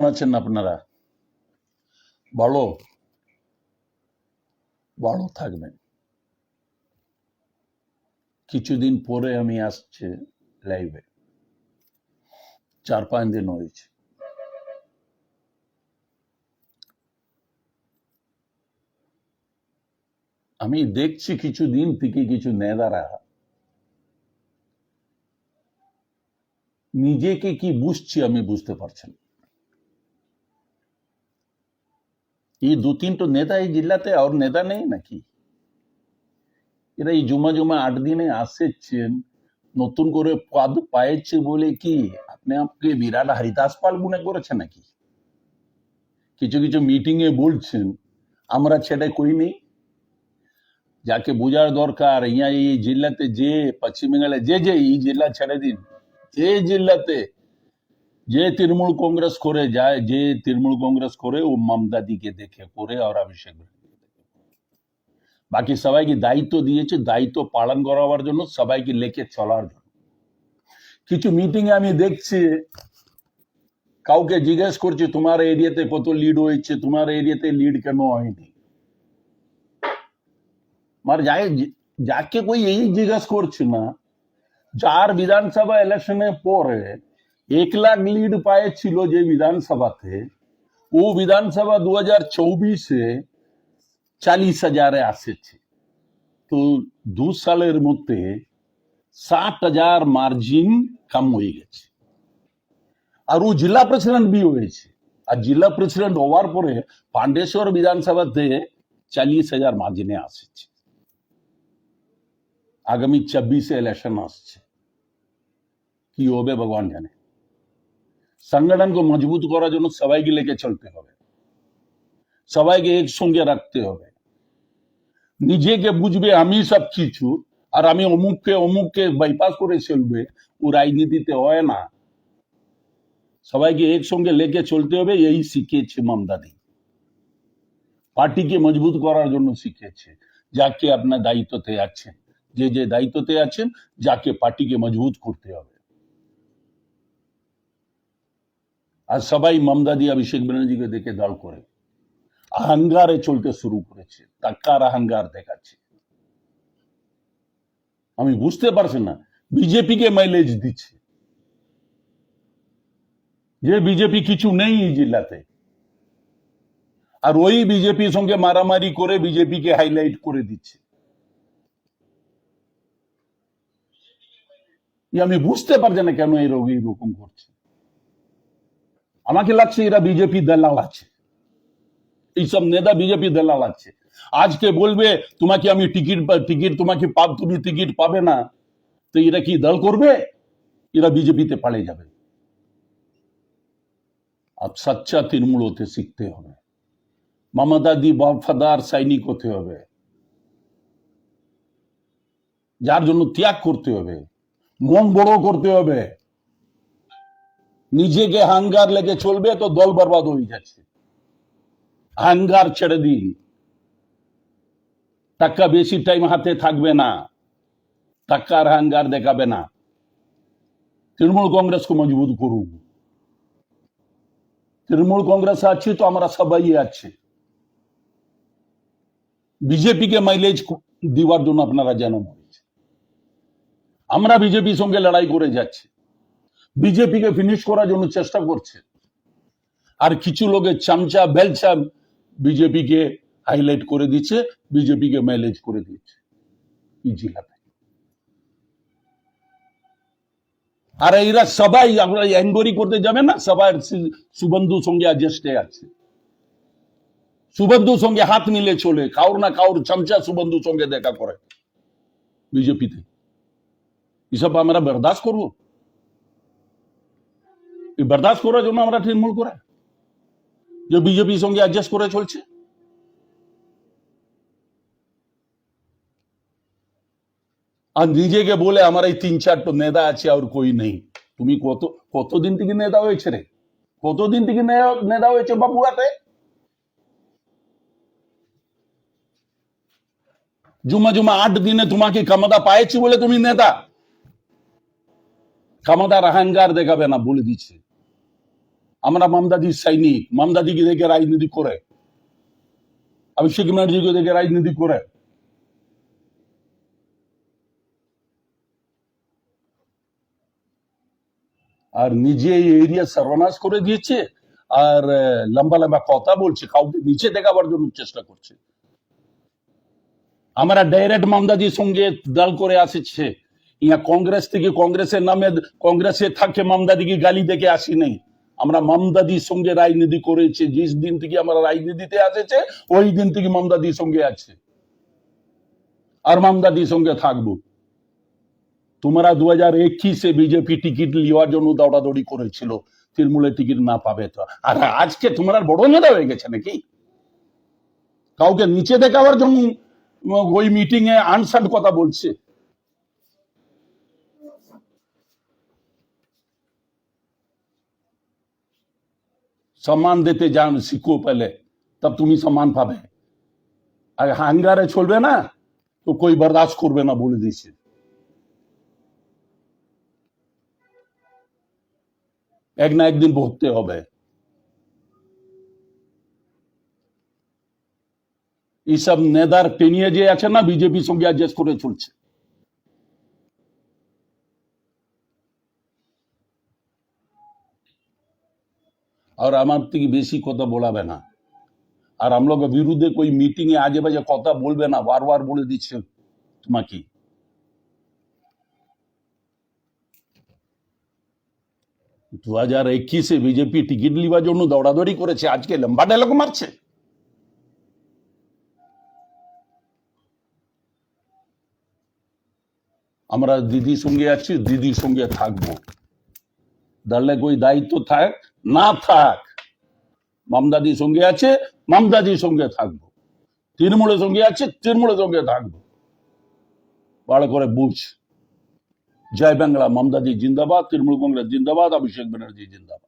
কেমন আছেন আপনারা ভালো ভালো থাকবেন কিছুদিন পরে আমি আসছে লাইভে চার পাঁচ দিন হয়েছে আমি দেখছি কিছু দিন থেকে কিছু নেতারা নিজেকে কি বুঝছি আমি বুঝতে পারছি না এই দু তিনটো নেতা এই জেলাতে আর নেতা নেই নাকি? এরা এই জমা জমা আট দিনে আসছেন, নতুন করে পদ পাইছে বলে কি আপনি আপনি বিরাট হরিদাস পাল মনে করেছে নাকি? কিছু কিছু মিটিং এ বলছেন, আমরা সেটা করিনি। যাকে বোঝার দরকার, ইয়া এই জেলাতে যে, পশ্চিম বেঙ্গলে যে যে এই জেলা ছেড়ে দিন। যে জেলাতে যে তৃণমূল কংগ্রেস করে যায় যে তৃণমূল কংগ্রেস করে ও মমতাদিকে দেখে করে আর অভিষেক ব্যানার্জিকে দেখে বাকি সবাইকে দায়িত্ব দিয়েছে দায়িত্ব পালন করাবার জন্য সবাইকে লেকে চলার জন্য কিছু মিটিং এ আমি দেখছি কাউকে জিজ্ঞেস করছি তোমার এরিয়াতে কত লিড হয়েছে তোমার এরিয়াতে লিড কেন হয়নি মার যাই যাকে কই এই জিজ্ঞেস করছে না যার বিধানসভা ইলেকশনের পরে এক লাখ লিড পাইছিল যে বিধানসভাতে ও বিধানসভা দু হাজার চৌবিশে চালিশ হাজারে আসেছে তো দু সালের মধ্যে ষাট হাজার মার্জিন কম হয়ে গেছে আর ও জেলা প্রেসিডেন্ট বি হয়েছে আর জেলা প্রেসিডেন্ট হওয়ার পরে পান্ডেশ্বর বিধানসভাতে চালিশ হাজার মার্জিনে আসছে আগামী চব্বিশে ইলেকশন আসছে কি হবে ভগবান জানে সংগঠনকে মজবুত করার জন্য সবাইকে লেকে চলতে হবে। সবাইকে একসঙ্গে রাখতে হবে। নিজেকে বুঝবে আমি সব কিছু, আর আমি অমুককে অমুককে বাইপাস করে চলবে, ও রাজনীতিতে হয় না। সবাইকে একসঙ্গে লেকে চলতে হবে, এই শিখিয়েছে মমতাদি পার্টিকে মজবুত করার জন্য শিখিয়েছে যাকে আপনার দায়িত্বতে আছেন। যে যে দায়িত্বতে আছেন, যাকে পার্টিকে মজবুত করতে হবে। আর সবাই মমদাদি অভিষেক ব্যানার্জিকে দেখে দল করে। আহঙ্গারে চলতে শুরু করেছে। টাকার আহঙ্গার দেখাচ্ছে। আমি বুঝতে পারছি না, বিজেপিকে মাইলেজ দিচ্ছে। যে বিজেপি কিছু নেই এই জেলাতে আর ওই বিজেপির সঙ্গে মারামারি করে বিজেপিকে হাইলাইট করে দিচ্ছে। আমি বুঝতে পারছি না কেন এই রোগী এরকম করছে। আমাকে লাগছে এরা বিজেপি দালাল আছে। এইসব নেতা বিজেপি দালাল আছে। আজকে বলবে, তোমাকে আমি টিকিট টিকিট, তোমাকে পাব তুমি টিকিট পাবে না। তো এরা কি দল করবে? এরা বিজেপিতে পালে যাবে। আর সচ্চা তৃণমূল হতে শিখতে হবে। মমতা দি বফাদার সৈনিক হতে হবে। যার জন্য ত্যাগ করতে হবে। মন বড় করতে হবে। নিজেকে হাঙ্গার লেগে চলবে, তো দল বরবাদ হয়ে যাচ্ছে। হাঙ্গার ছেড়ে দিন। টাকা বেশি টাইম হাতে থাকবে না। টাকার হাঙ্গার দেখাবে না। তৃণমূল কংগ্রেসকে মজবুত করুন। তৃণমূল কংগ্রেস আছে, তো আমরা সবাই আছে। বিজেপিকে মাইলেজ দেওয়ার জন্য আপনারা যেন আমরা বিজেপির সঙ্গে লড়াই করে যাচ্ছি। বিজেপিকে ফিনিশ করার জন্য চেষ্টা করছে। আর কিছু লোকের চামচা বেলচা বিজেপিকে হাইলাইট করে দিচ্ছে, বিজেপিকে মাইলেজ করে দিচ্ছে আর এরা সবাই, আমরা এনকোয়ারি করতে যাবে না সবাই সুবন্ধু সঙ্গে অ্যাডজাস্টে আছে। সুবন্ধুর সঙ্গে হাত মিলে চলে, কাউর না কাউর চামচা সুবন্ধুর সঙ্গে দেখা করে বিজেপিতে। এসব আমরা বরদাস্ত করব? বরদাস্ত করার জন্য আমরা তৃণমূল করে। যে বিজেপির সঙ্গে অ্যাডজাস্ট করে চলছে। আর নিজেকে বলে আমার এই তিন চারটো নেতা আছে আর কই নেই। তুমি কত কতদিন থেকে নেতা হয়েছে রে? কতদিন থেকে নেতা হয়েছে বাবুয়াতে জুমা জুমা আট দিনে তোমাকে ক্ষমতা পাইছি বলে তুমি নেতা। ক্ষমতার অহংকার দেখাবে না, বলে দিচ্ছে। আমরা মামদাদির সৈনিক মামদাদিকে দেখে রাজনীতি করে। অভিষেক ব্যানার্জিকে দেখে রাজনীতি করে। আর নিজে এই এরিয়া সর্বনাশ করে দিয়েছে, আর লম্বা লম্বা কথা বলছে, কাউকে নিচে দেখাবার জন্য চেষ্টা করছে। আমরা ডাইরেক্ট মামদাদির সঙ্গে দল করে আসছে। ইয়া কংগ্রেস থেকে কংগ্রেসের নামে, কংগ্রেসে থাকে, মামদাদিকে গালি দেখে আসি নেই। আমরা মামদাদির সঙ্গে রাজনীতি করেছি যে দিন থেকে আমরা রাজনীতিতে আসেছে ওই দিন থেকে মামদাদির সঙ্গে আছে। আর মামদাদির সঙ্গে থাকব। তোমরা দু হাজার একুশে বিজেপি টিকিট নেওয়ার জন্য দৌড়াদৌড়ি করেছিল, তৃণমূলের টিকিট না পাবে তো। আর আজকে তোমরা বড় নেতা হয়ে গেছে নাকি? কাউকে নিচে দেখাবার জন্য ওই মিটিং এ আনসান্ড কথা বলছে। সম্মান দিতে জান শিখো পেলে তব তুমি সম্মান পাবে আর হাঙ্গারে চলবে না তো কই বরদাস্ত করবে না বলে দিয়েছে এক না একদিন ভুগতে হবে এইসব নেদার টেনিয়ে যে আছে না বিজেপির সঙ্গে অ্যাডজাস্ট করে চলছে আর আমার থেকে বেশি কথা বলাবে না। আর আমলোকের বিরুদ্ধে কই মিটিংয়ে আজে বাজে কথা বলবে না, বারবার বলে দিচ্ছে তোমাকে। দু হাজার একুশে বিজেপি টিকিট লিবার জন্য দৌড়াদৌড়ি করেছে, আজকে লম্বা ডায়লগ মারছে। আমরা দিদির সঙ্গে আছি, দিদির সঙ্গে থাকব। দলে কই দায়িত্ব থাক, না থাক মামদাদি সঙ্গে আছে, মামদাদির সঙ্গে থাকব। তৃণমূলের সঙ্গে আছে, তৃণমূলের সঙ্গে থাকব। ভালো করে বুঝ। জয় বাংলা, মামদাদি জিন্দাবাদ, তৃণমূল কংগ্রেস জিন্দাবাদ, অভিষেক ব্যানার্জি জিন্দাবাদ।